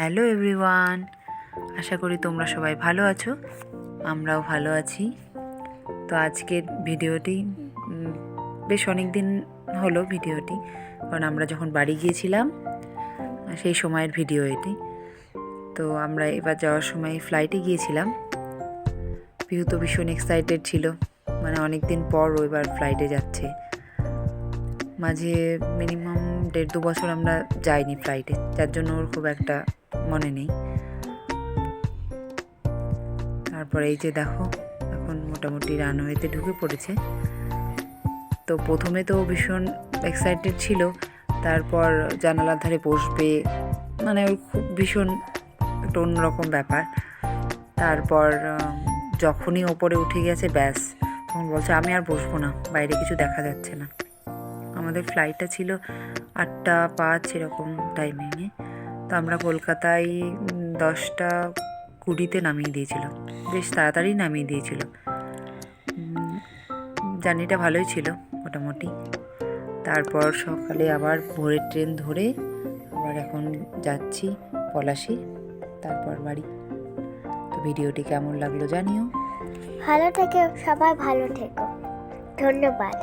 Hello everyone, আশা করি তোমরা সবাই ভালো আছো, আমরাও ভালো আছি। তো আজকের ভিডিওটি বেশ অনেক দিন হলো ভিডিওটি, কারণ আমরা যখন বাড়ি গিয়েছিলাম, সেই সময়ের ভিডিও এটি। তো আমরা এবার যাওয়ার সময় ফ্লাইটে গিয়েছিলাম। পিহু তো ভীষণ এক্সাইটেড ছিল মানে অনেক দিন পর এবার ফ্লাইটে যাচ্ছে। মাঝে মিনিমাম দেড় দু বছর আমরা যাইনি ফ্লাইটে যার জন্য ওর খুব একটা মনে নেই। তারপরে এই যে দেখো, এখন মোটামুটি রানওয়েতে ঢুকে পড়েছে। তো প্রথমে তো ভীষণ এক্সাইটেড ছিল, তারপর জানালার ধারে বসবে মানে ওর খুব ভীষণ একটা অন্যরকম ব্যাপার। তারপর যখনই ওপরে উঠে গেছে, ব্যাস, তখন বলছে, আমি আর বসবো না, বাইরে কিছু দেখা যাচ্ছে না। আমাদের ফ্লাইটটা ছিল আটটা পাঁচ এরকম টাইমিংয়ে তো আমরা কলকাতায় দশটা কুড়িতে নামিয়ে দিয়েছিল বেশ তাড়াতাড়ি নামিয়ে দিয়েছিল। জার্নিটা ভালোই ছিল, মোটামুটি। তারপর সকালে আবার ভোরের ট্রেন ধরে আবার এখন যাচ্ছি পলাশি, তারপর বাড়ি। তো ভিডিওটি কেমন লাগল জানিও। ভালো থেকে, সবাই ভালো থেকো। ধন্যবাদ।